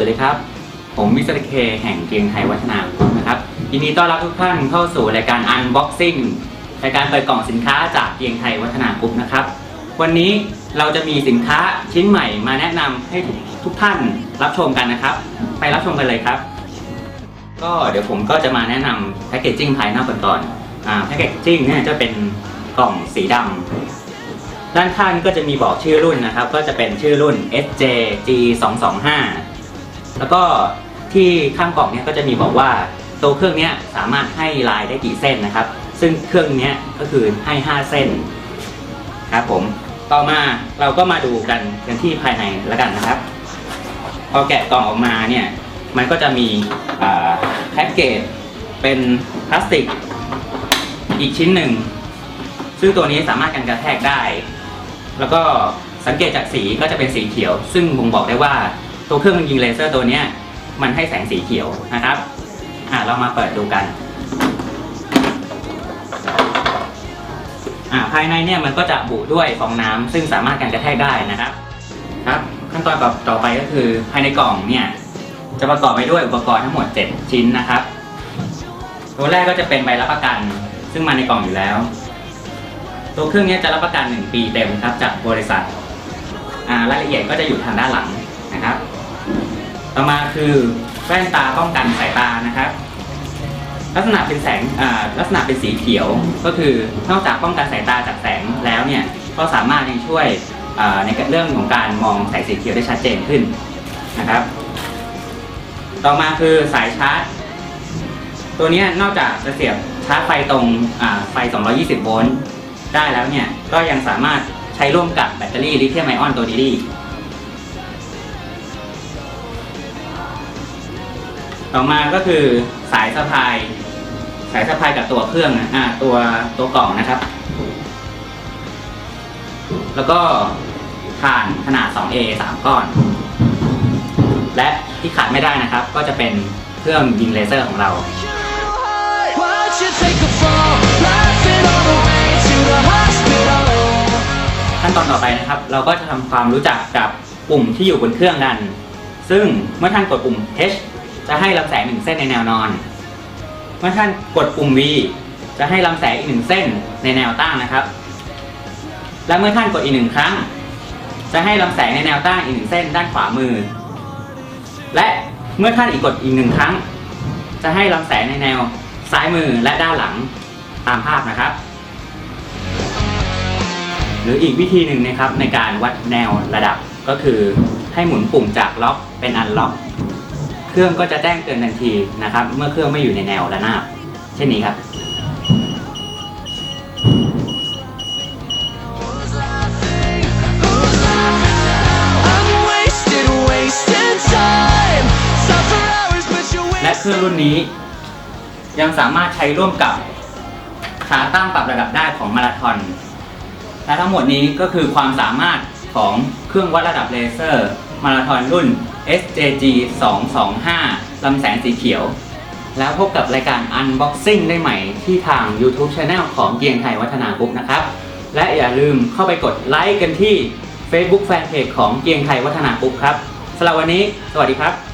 วัสดีครับ ผมมิสเตอร์เคแห่งเกียงไทยวัฒนาคุณนะครับยินดีต้อนรับทุกท่านเข้าสู่รายการ Unboxing รายการเปิดกล่องสินค้าจากเกียงไทยวัฒนากรุ๊ปนะครับ วันนี้เราจะมีสินค้าชิ้นใหม่มาแนะนำให้ทุกท่านรับชมกันนะครับ ไปรับชมกันเลยครับ ก็เดี๋ยวผมก็จะมาแนะนำแพคเกจจิ้งภายนอกกันก่อนแพคเกจจิ้งเนี่ยจะเป็นกล่องสีดำด้านข้างก็จะมีบอกชื่อรุ่นนะครับ ก็จะเป็นชื่อรุ่น SJG 2 2 5 แล้วก็ที่ข้างกล่องเนี่ยก็จะมีบอกว่าตัวเครื่องเนี้ยสามารถให้ลายได้กี่เส้นนะครับ ซึ่งเครื่องเนี้ยก็คือให้ 5 เส้นครับผมต่อมาเราก็มาดูกันกันที่ภายในแล้วกันนะครับ พอแกะกล่องออกมาเนี่ยมันก็จะมีแพ็กเกจเป็นพลาสติกอีกชิ้นหนึ่ง ซึ่งตัวนี้สามารถกันกระแทกได้ แล้วก็สังเกตจากสีก็จะเป็นสีเขียว ซึ่งบ่งบอกได้ว่า ตัวเครื่องยิงเลเซอร์ตัวนี้มันให้แสงสีเขียวนะครับอะเรามาเปิดดูกันอ่าภายในเนี่ยมันก็จะบุด้วยฟองน้ำซึ่งสามารถกันกระแทกได้นะครับครับ ขั้นตอนต่อไปก็คือภายในกล่องเนี่ยจะประกอบไปด้วยอุปกรณ์ทั้งหมด 7 ชิ้นนะครับ ตัวแรกก็จะเป็นใบรับประกัน ซึ่งมาในกล่องอยู่แล้ว ตัวเครื่องนี้จะรับประกัน 1 ปีเต็มครับจากบริษัทอ่ารายละเอียดก็จะอยู่ทางด้านหลังนะครับ ต่อมาคือแว่นตาป้องกันสายตานะครับ ลักษณะเป็นแสงอ่าลักษณะเป็นสีเขียวก็คือนอกจากป้องกันสายตาจากแสงแล้วเนี่ยก็สามารถยังช่วยในเรื่องของการมองแสงสีเขียวได้ชัดเจนขึ้นนะครับ ต่อมาคือสายชาร์จ ตัวนี้นอกจากจะเสียบชาร์จไฟตรงอ่าไฟ 220 โวลต์ได้แล้วเนี่ยก็ยังสามารถใช้ร่วมกับแบตเตอรี่ลิเธียมไอออนตัวนี้ ต่อมาก็คือสายสะพาย สายสะพายกับตัวเครื่องนะอ่าตัวตัวกล่องนะครับ แล้วก็ถ่านขนาด 2A 3 ก้อน และที่ขาดไม่ได้นะครับ ก็จะเป็นเครื่องยิงเลเซอร์ของเรา Why'd you take a fall? Laughing all the way to the hospital. ขั้นตอนต่อไปนะครับ เราก็จะทำความรู้จักกับปุ่มที่อยู่บนเครื่องกัน ซึ่งเมื่อท่านกดปุ่ม H จะให้ลำแสงหนึ่งเส้นในแนวนอน เมื่อท่านกดปุ่ม V จะให้ลำแสงอีกหนึ่งเส้นในแนวตั้งนะครับ และเมื่อท่านกดอีกหนึ่งครั้ง จะให้ลำแสงในแนวตั้งอีกหนึ่งเส้นด้านขวามือ และเมื่อท่านอีกกดอีกหนึ่งครั้ง จะให้ลำแสงในแนวซ้ายมือและด้านหลังตามภาพนะครับ หรืออีกวิธีหนึ่งนะครับในการวัดแนวระดับก็คือให้หมุนปุ่มจากล็อกเป็นอันล็อก เครื่องก็จะแจ้งเตือนทันทีนะครับ เมื่อเครื่องไม่อยู่ในแนวระนาบเช่นนี้ครับ และเครื่องรุ่นนี้ ยังสามารถใช้ร่วมกับขาตั้งปรับระดับได้ของมาราธอนและทั้งหมดนี้ก็คือความสามารถของเครื่องวัดระดับเลเซอร์ มาราธอนรุ่น SJG 225ลำแสงสีเขียว แล้วพบกับรายการ Unboxing ได้ใหม่ที่ทาง YouTube Channel ของเกียงไทยวัฒนากรุ๊ปนะครับ และอย่าลืมเข้าไปกดไลค์กันที่ Facebook Fanpage ของเกียงไทยวัฒนากรุ๊ปครับสำหรับวันนี้ สวัสดีครับ